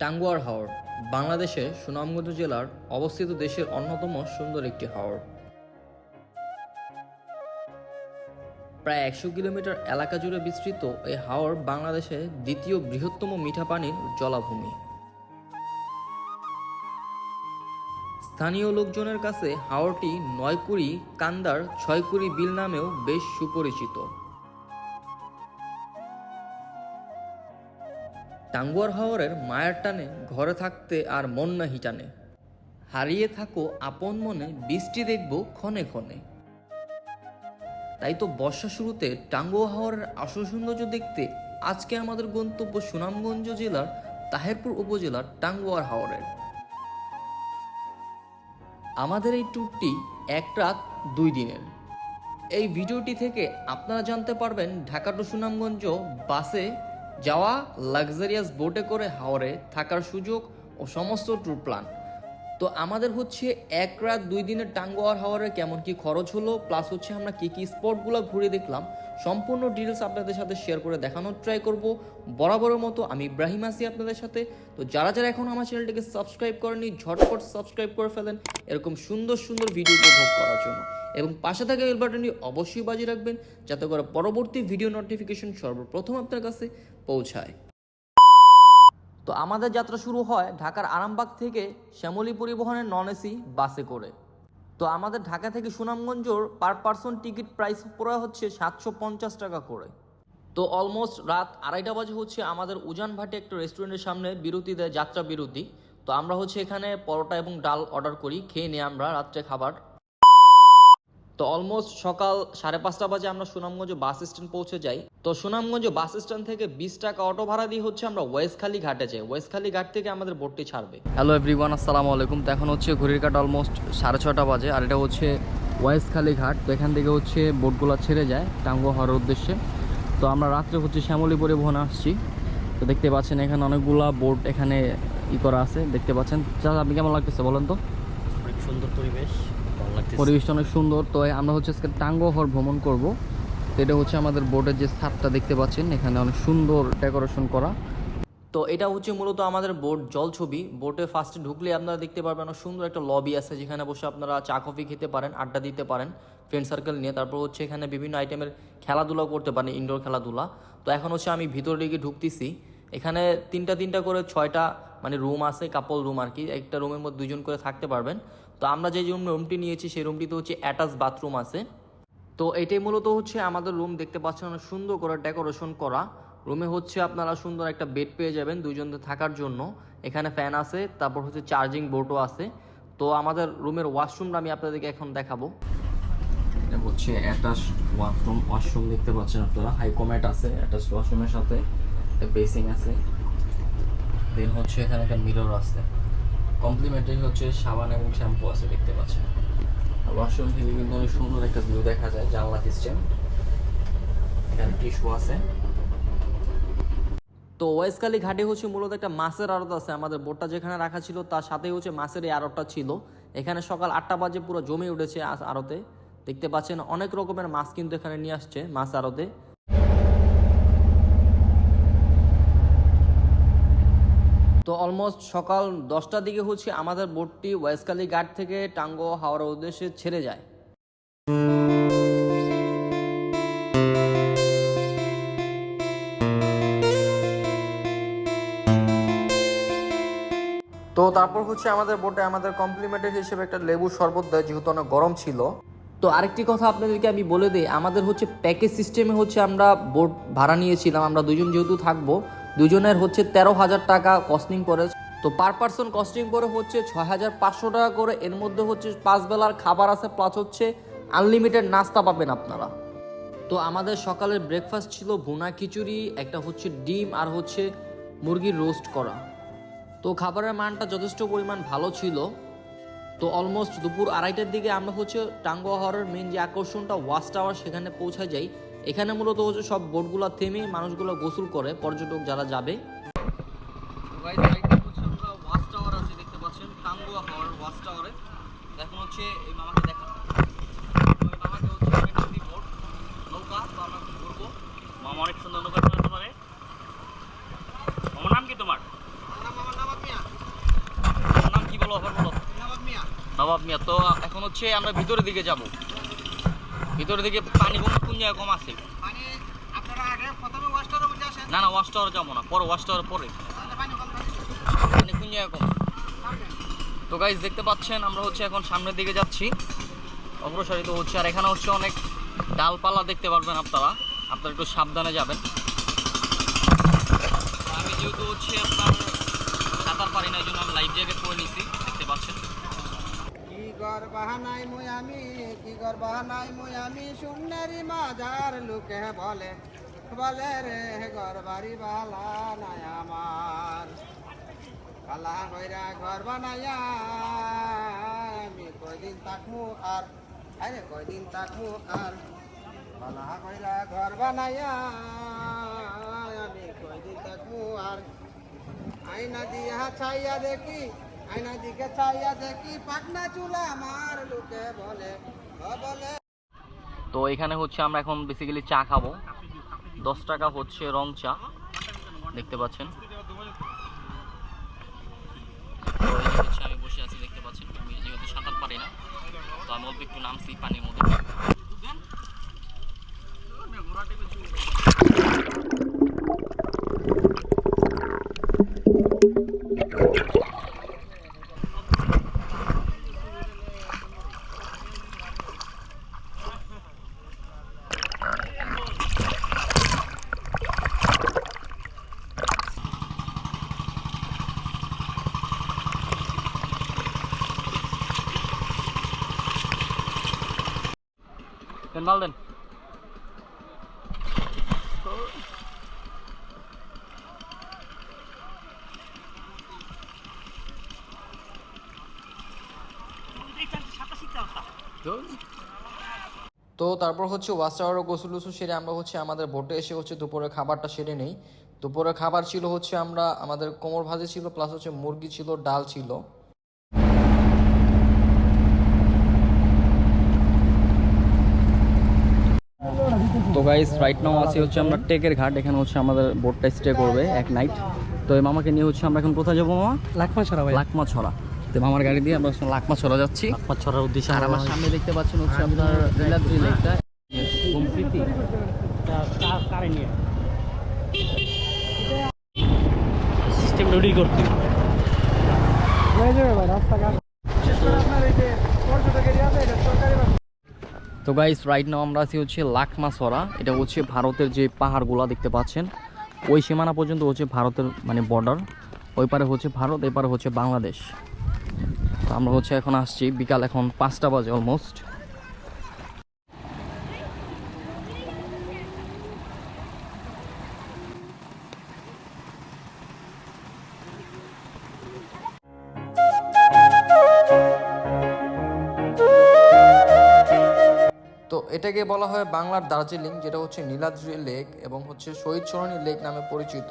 টাঙ্গুয়ার হাওর, বাংলাদেশের সুনামগঞ্জ জেলার অবস্থিত দেশের অন্যতম সুন্দর একটি হাওর। প্রায় একশো কিলোমিটার এলাকা জুড়ে বিস্তৃত এই হাওর বাংলাদেশের দ্বিতীয় বৃহত্তম মিঠা পানির জলাভূমি। স্থানীয় লোকজনের কাছে হাওরটি নয়কুড়ি কান্দার ছয়কুড়ি বিল নামেও বেশ সুপরিচিত। টাঙ্গুয়ার হাওরের মায়ের টানে ঘরে থাকতে আর মন নাহি টানে। হারিয়ে থাকো আপন মনে, বৃষ্টি দেখব ক্ষণে ক্ষণে। তাই তো বর্ষা শুরুতে টাঙ্গুয়া হাওরের আসল সৌন্দর্য দেখতে আজকে আমাদের গন্তব্য সুনামগঞ্জ জেলার তাহেরপুর উপজেলার টাঙ্গুয়ার হাওরের। আমাদের এই ট্যুরটি এক রাত দুই দিনের। এই ভিডিওটি থেকে আপনারা জানতে পারবেন ঢাকা টু সুনামগঞ্জ বাসে যাওয়া লাক্সারিয়াস বোটে করে হাওরে থাকার সুযোগ ও সমস্ত ট্যুর প্ল্যান তো আমাদের হচ্ছে এক রাত দুই দিনের টাঙ্গুয়ার হাওয়ারে কেমন কি খরচ হলো প্লাস হচ্ছে আমরা কি কি স্পটগুলো ঘুরে দেখলাম, সম্পূর্ণ ডিটেলস আপনাদের সাথে শেয়ার করে দেখানোর ট্রাই করব। বরাবরের মতো আমি ইব্রাহিম আসি আপনাদের সাথে। তো যারা যারা এখন আমার চ্যানেলটিকে সাবস্ক্রাইব করেনি ঝটপট সাবস্ক্রাইব করে ফেলেন, এরকম সুন্দর সুন্দর ভিডিও উপভোগ করার জন্য। এবং পাশে থাকা বেল বাটনটি অবশ্যই বাজিয়ে রাখবেন, যাতে করে পরবর্তী ভিডিও নোটিফিকেশন সর্বপ্রথম আপনার কাছে পৌঁছায়। তো আমাদের যাত্রা শুরু হয় ঢাকার আরামবাগ থেকে শ্যামলী পরিবহনের নন এসি বাসে করে। তো আমাদের ঢাকা থেকে সুনামগঞ্জর পার পার্সন টিকিট প্রাইস পড়া হচ্ছে সাতশো পঞ্চাশ টাকা করে। তো অলমোস্ট রাত আড়াইটা বাজে হচ্ছে আমাদের উজান ভাটে একটা রেস্টুরেন্টের সামনে বিরতি দেয় যাত্রা বিরতি। তো আমরা হচ্ছে এখানে পরোটা এবং ডাল অর্ডার করি, খেয়ে নিই আমরা রাত্রে খাবার তো অলমোস্ট সকাল সাড়ে পাঁচটা বাজে আমরা সুনামগঞ্জ বাস স্ট্যান্ড পৌঁছে যাই। তো সুনামগঞ্জ বাস স্ট্যান্ড থেকে বিশ টাকা অটো ভাড়া দিয়ে হচ্ছে আমরা ওয়েস্টখালি ঘাটে যাই। ওয়েস্টখালি ঘাট থেকে আমাদের বোটটি ছাড়বে। হ্যালো এভরিওয়ান আসসালামু আলাইকুম। তো এখন হচ্ছে ঘড়ির কাট অলমোস্ট সাড়ে ছটা বাজে আর এটা হচ্ছে ওয়েস্টখালি ঘাট। তো এখান থেকে হচ্ছে বোটগুলো ছেড়ে যায় টাঙ্গো হওয়ার উদ্দেশ্যে। তো আমরা রাত্রে হচ্ছে শ্যামলী পরিবহনে আসছি। তো দেখতে পাচ্ছেন এখানে অনেকগুলা বোট এখানে ই করা আছে। দেখতে পাচ্ছেন। চাচা আপনি কেমন লাগতেছে বলেন তো? অনেক সুন্দর পরিবেশ। পরিবেশটা অনেক সুন্দর। তো আমরা হচ্ছে আজকে টাঙ্গো হর ভ্রমণ করব। এটা হচ্ছে আমাদের বোর্ডের যে ছাদটা দেখতে পাচ্ছেন এখানে অনেক সুন্দর ডেকোরেশন করা। তো এটা হচ্ছে মূলত আমাদের বোট জল ছবি। বোটে ফার্স্টে ঢুকলে আপনারা দেখতে পারবেন অনেক সুন্দর একটা লবি আছে যেখানে বসে আপনারা চা কফি খেতে পারেন আড্ডা দিতে পারেন ফ্রেন্ড সার্কেল নিয়ে। তারপর হচ্ছে এখানে বিভিন্ন আইটেমের খেলাধুলা করতে পারেন ইনডোর খেলাধুলা। তো এখন হচ্ছে আমি ভিতর দিকে ঢুকতেছি। এখানে তিনটা তিনটা করে ছয়টা মানে রুম আছে কাপল রুম আর কি। একটা রুমের মধ্যে দুজন করে থাকতে পারবেন। তো আমরা যে রুম রুমটি নিয়েছি, সেই রুমটিতে হচ্ছে অ্যাটাচ বাথরুম আছে। তো এটাই মূলত হচ্ছে আমাদের রুম দেখতে পাচ্ছেন অনেক সুন্দর করে ডেকোরেশন করা। রুমে হচ্ছে আপনারা সুন্দর একটা বেড পেয়ে যাবেন দুইজনদের থাকার জন্য। এখানে ফ্যান আছে, তারপর হচ্ছে চার্জিং বোর্ডও আছে। তো আমাদের রুমের ওয়াশরুমটা আমি আপনাদেরকে এখন দেখাবো। এটা হচ্ছে অ্যাটাচ ওয়াশরুম ওয়াশরুম দেখতে পাচ্ছেন আপনারা। হাইকোম্যাট আছে অ্যাটাচ ওয়াশরুমের সাথে। বেসিং আছে। দেন হচ্ছে এখানে একটা মিরর আছে। কমপ্লিমেন্টারি হচ্ছে সাবান এবং শ্যাম্পু আছে, দেখতে পাচ্ছেন। ওয়াশরুম থেকে কিন্তু অনেক সুন্দর একটা ভিউ দেখা যায়, জানলা সিস্টেম এখানে টিস্যু আছে। তো ওয়েসকালি ঘাটে হচ্ছে মূলত একটা মাছের আড়ত আছে, আমাদের বোটটা যেখানে রাখা ছিল, তার সাথে হচ্ছে মাছের এই আড়তটা ছিল। এখানে সকাল আটটা বাজে পুরো জমে উঠেছে আড়তে। দেখতে পাচ্ছেন অনেক রকমের মাছ কিন্তু এখানে নিয়ে আসছে মাছ আড়তে। তো অলমোস্ট সকাল দশটার দিকে হচ্ছে আমাদের বোটটি ওয়েস্টকালি ঘাট থেকে টাঙ্গো হাওড়ার উদ্দেশ্যে ছেড়ে যায়। তো তারপর হচ্ছে আমাদের বোটে আমাদের কমপ্লিমেন্টারি হিসেবে একটা লেবু শরবত দেয় যেহেতু অনেক গরম ছিল। তো আরেকটি কথা আপনাদেরকে আমি বলে দিই আমাদের হচ্ছে প্যাকেজ সিস্টেমে হচ্ছে আমরা বোট ভাড়া নিয়েছিলাম আমরা দুজন যেহেতু থাকব দুজনের হচ্ছে তেরো হাজার টাকা কস্টিং করে তো পার পার্সন কস্টিং করে হচ্ছে ছয় হাজার পাঁচশো টাকা করে। এর মধ্যে হচ্ছে পাঁচ বেলার খাবার আছে প্লাস হচ্ছে আনলিমিটেড নাস্তা পাবেন আপনারা। তো আমাদের সকালের ব্রেকফাস্ট ছিল ভুনা খিচুড়ি, একটা হচ্ছে ডিম আর হচ্ছে মুরগির রোস্ট করা। তো খাবারের মানটা যথেষ্ট পরিমাণ ভালো ছিল। তো অলমোস্ট দুপুর আড়াইটার দিকে আমরা হচ্ছে টাঙ্গুয়া হওয়ার মেন যে আকর্ষণটা ওয়াচ টাওয়ার সেখানে পৌঁছা যাই। এখানে মূলত হচ্ছে সব বোটগুলো থেমে মানুষগুলো গোসল করে পর্যটক যারা যাবে। টাওয়ার আছে দেখতে পাচ্ছেন এখন হচ্ছে এই দেখা। হচ্ছে নৌকা আমরা মামা অনেক সুন্দর নৌকা নাম কি তোমার? নাম কি বলো বলো। নবাব মিয়া তো এখন হচ্ছে আমরা ভিতরের দিকে যাব। ভিতরের দিকে পানি জায়গায় কম আছে। মানে না না ওয়াশ টাওয়ার যাব না পরে ওয়াশ টাওয়ার পরে। কোন জায়গায় কম তো গাইজ দেখতে পাচ্ছেন আমরা হচ্ছে এখন সামনের দিকে যাচ্ছি। অগ্রসরিত হচ্ছে আর এখানে হচ্ছে অনেক ডালপালা দেখতে পারবেন আপনারা। আপনারা একটু সাবধানে যাবেন। আমি যেহেতু হচ্ছে আপনার সাঁতার পারি না এই জন্য আমি লাইফ জ্যাকেট পরে নিছি দেখতে পাচ্ছেন। গর বাহানাই মুই আমি, কি গর বাহানাই মুই আমি, সুন্দরী মাজার লোকে বলে বলে রে ঘর বালা নাই আমার। কালা কইরা ঘর বানাইয়া আমি কয়দিন তাকমু আর, আরে কয়দিন তাকমু আর কালা কইরা ঘর বানাইয়া আমি কয়দিন তাকমু আর, আয়না দিয়া ছাইয়া দেখি আয়না দিকে ছাইয়া দেখি পাকনা চুলা আমার লোকে বলে বলে। তো এখানে হচ্ছে আমরা এখন বেসিক্যালি চা খাব। দশ টাকা হচ্ছে রং চা, দেখতে পাচ্ছেন। হচ্ছে আমি বসে আছি, দেখতে পাচ্ছেন। আমি যেহেতু সাঁতার পারি না, তো আমি অল্প একটু নামছি পানির মধ্যে। দেন মাল দেন তো তারপর হচ্ছে ওয়াচ টাওয়ারে গোসল টুসল সেরে আমরা হচ্ছে আমাদের বোটে এসে হচ্ছে দুপুরের খাবারটা সেরে নেই। দুপুরে খাবার ছিল হচ্ছে আমরা আমাদের কোমর ভাজি ছিল প্লাস হচ্ছে মুরগি ছিল ডাল ছিল। তো গাইস রাইট নাও আছি হচ্ছে আমরা টেকের ঘাট এখানে হচ্ছে আমাদের বোটটা স্টে করবে এক নাইট তো এই মামাকে নিয়ে হচ্ছে আমরা এখন কোথায় যাব মামা? লাকমা ছড়া ভাই। লাকমা ছড়া তো মামার গাড়ি দিয়ে আমরা লাকমা ছড়া যাচ্ছি। লাখমা ছড়ার উদ্দেশ্যে আর আমার সামনে দেখতে পাচ্ছেন হচ্ছে আপনার লেকটা সম্প্রীতি সিস্টেম রেডি করতে। তো গাইস রাইট নাও আমরা আছি হচ্ছে লাকমা ছড়া এটা হচ্ছে ভারতের যে পাহাড়গুলো দেখতে পাচ্ছেন। ওই সীমানা পর্যন্ত হচ্ছে ভারতের মানে বর্ডার ওই পারে হচ্ছে ভারত এপারে হচ্ছে বাংলাদেশ। আমরা হচ্ছে এখন আসছি, বিকাল এখন পাঁচটা বাজে অলমোস্ট এটাকে বলা হয় বাংলার দার্জিলিং, যেটা হচ্ছে নীলাদ্রি লেক এবং হচ্ছে শহীদ সরণী লেক নামে পরিচিত।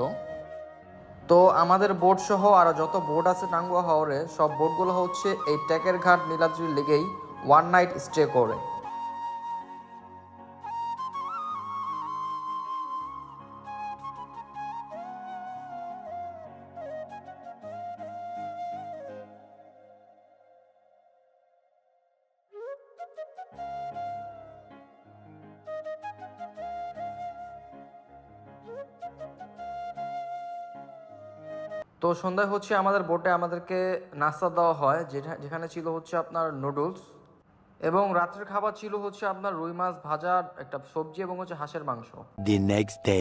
তো আমাদের বোট সহ আরও যত বোর্ড আছে টাঙ্গুয়া হাওরে, সব বোর্ডগুলো হচ্ছে এই ট্যাকের ঘাট নীলাদ্রি লেগেই ওয়ান নাইট স্টে করে। তো সন্ধ্যায় হচ্ছে আমাদের বোটে আমাদেরকে নাস্তা দেওয়া হয় যেটা যেখানে ছিল হচ্ছে আপনার নুডলস এবং রাত্রের খাবার ছিল হচ্ছে আপনার রুই মাছ ভাজা একটা সবজি এবং হচ্ছে হাঁসের মাংস।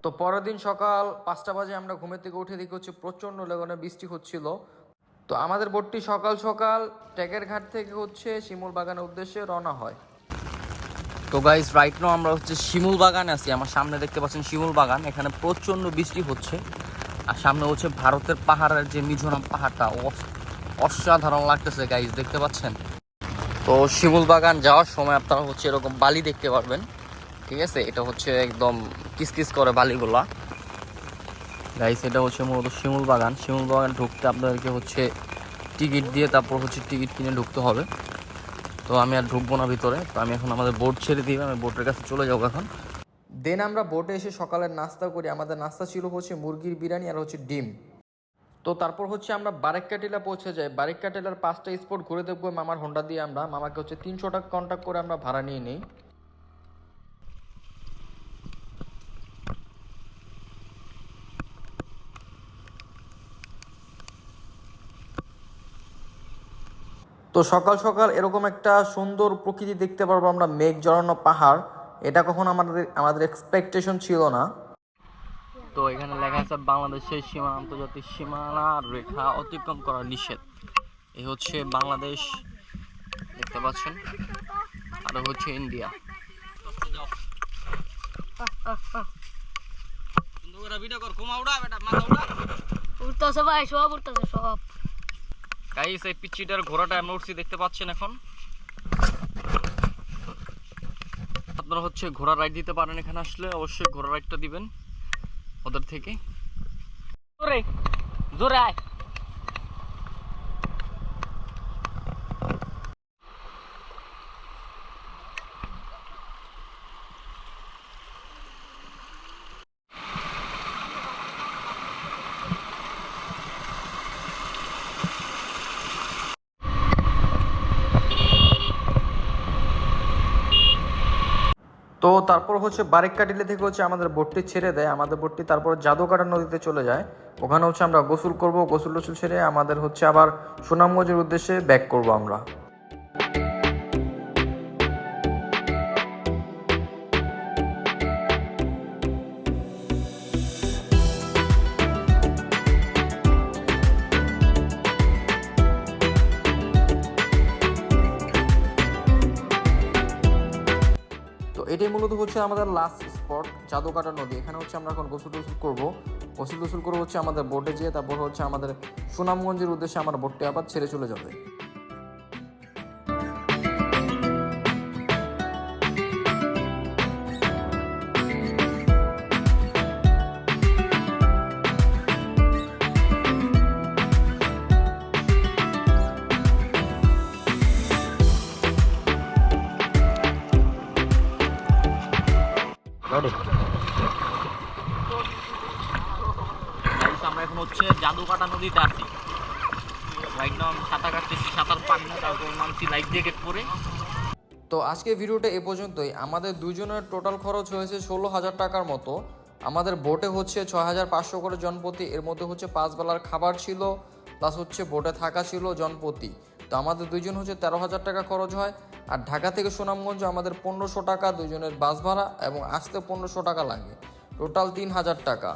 তো পরের দিন সকাল পাঁচটা বাজে আমরা ঘুমের থেকে উঠে দেখি হচ্ছে প্রচণ্ড লেগনে বৃষ্টি হচ্ছিল। তো আমাদের বোটটি সকাল সকাল ট্যাগের ঘাট থেকে হচ্ছে শিমুল বাগানের উদ্দেশ্যে রওনা হয়। তো গাইস রাইট নাও আমরা হচ্ছে শিমুল বাগানে আছি। আমার সামনে দেখতে পাচ্ছেন শিমুল বাগান। এখানে প্রচণ্ড বৃষ্টি হচ্ছে। আর সামনে হচ্ছে ভারতের পাহাড়ের যে মিজোরাম পাহাড়টা, অস- অসাধারণ লাগতেছে গাইস দেখতে পাচ্ছেন? তো শিমুল বাগান যাওয়ার সময় আপনারা হচ্ছে এরকম বালি দেখতে পারবেন, ঠিক আছে? এটা হচ্ছে একদম কিসকিস করে বালিগুলা। গাইস এটা হচ্ছে মূলত শিমুল বাগান। শিমুল বাগান ঢুকতে আপনাদেরকে হচ্ছে টিকিট দিয়ে তারপর হচ্ছে টিকিট কিনে ঢুকতে হবে। তো আমি আর ঢুকবো না ভিতরে। তো আমি এখন আমাদের বোট ছেড়ে দিই আমি বোটের কাছে চলে যাব এখন। দেন আমরা বোটে এসে সকালের নাস্তা করি। আমাদের নাস্তা ছিল হচ্ছে মুরগির বিরিয়ানি আর হচ্ছে ডিম। তো তারপর হচ্ছে আমরা বারেক্কা টিলা পৌঁছে যাই। বারেক্কা টিলার পাঁচটা স্পট ঘুরে দেখব মামার হোন্ডা দিয়ে আমরা। মামাকে হচ্ছে তিনশো টাকা কন্ট্যাক্ট করে আমরা ভাড়া নিয়ে নিই। তো সকাল সকাল এরকম একটা সুন্দর প্রকৃতি দেখতে পারব আমরা মেঘ জড়ানো পাহাড়। এটা কখনো আমাদের আমাদের এক্সপেকটেশন ছিল না। তো এখানে লেখা আছে বাংলাদেশের সীমা আন্তর্জাতিক সীমানা রেখা অতিক্রম করা নিষেধ। এই হচ্ছে বাংলাদেশ দেখতে পাচ্ছেন। আর হচ্ছে ইন্ডিয়া। ভিডিও কর ঘুমা উড়া বেটা মাথা উড়া উঠতেছে ভাই সব উঠতেছে সব। গাইস এই ঘোড়াটা আমরা উঠছি দেখতে পাচ্ছেন এখন? আপনারা হচ্ছে ঘোড়া রাইড দিতে পারেন এখানে আসলে, অবশ্যই ঘোড়া রাইডটা দিবেন। ওদের থেকে। জোরে জোরে আয়। তো তারপর হচ্ছে বারেক কাটিলে থেকে হচ্ছে আমাদের বোটটি ছেড়ে দেয়। আমাদের বোটটি তারপর জাদুকাটা নদীতে চলে যায়। ওখানে হচ্ছে আমরা গোসল করব। গোসল টোসল ছেড়ে আমাদের হচ্ছে আবার সুনামগঞ্জের উদ্দেশ্যে ব্যাক করব আমরা। এটাই মূলত হচ্ছে আমাদের লাস্ট স্পট জাদুকাটা নদী। এখানে হচ্ছে আমরা এখন গোসল টোসল করব। গোসল টোসল করব হচ্ছে আমাদের বোটে যেয়ে, তারপর হচ্ছে আমাদের সুনামগঞ্জের উদ্দেশ্যে আমার বোটটি আবার ছেড়ে চলে যাবে। সাঁতার কাটতেছি, সাঁতার পারি না, তারপর জ্যাকেট পরে তো আজকে ভিডিওটা এ পর্যন্তই। আমাদের দুজনের টোটাল খরচ হয়েছে ষোলো হাজার টাকার মতো। আমাদের বোটে হচ্ছে ছয় হাজার পাঁচশো করে জনপতি। এর মধ্যে হচ্ছে পাঁচ বেলার খাবার ছিল প্লাস হচ্ছে বোটে থাকা ছিল জনপতি। তো আমাদের দুজন হচ্ছে তেরো হাজার টাকা খরচ হয়। আর ঢাকা থেকে সুনামগঞ্জ আমাদের পনেরোশো টাকা দুইজনের বাস ভাড়া এবং আসতে পনেরোশো টাকা লাগে। টোটাল তিন হাজার টাকা।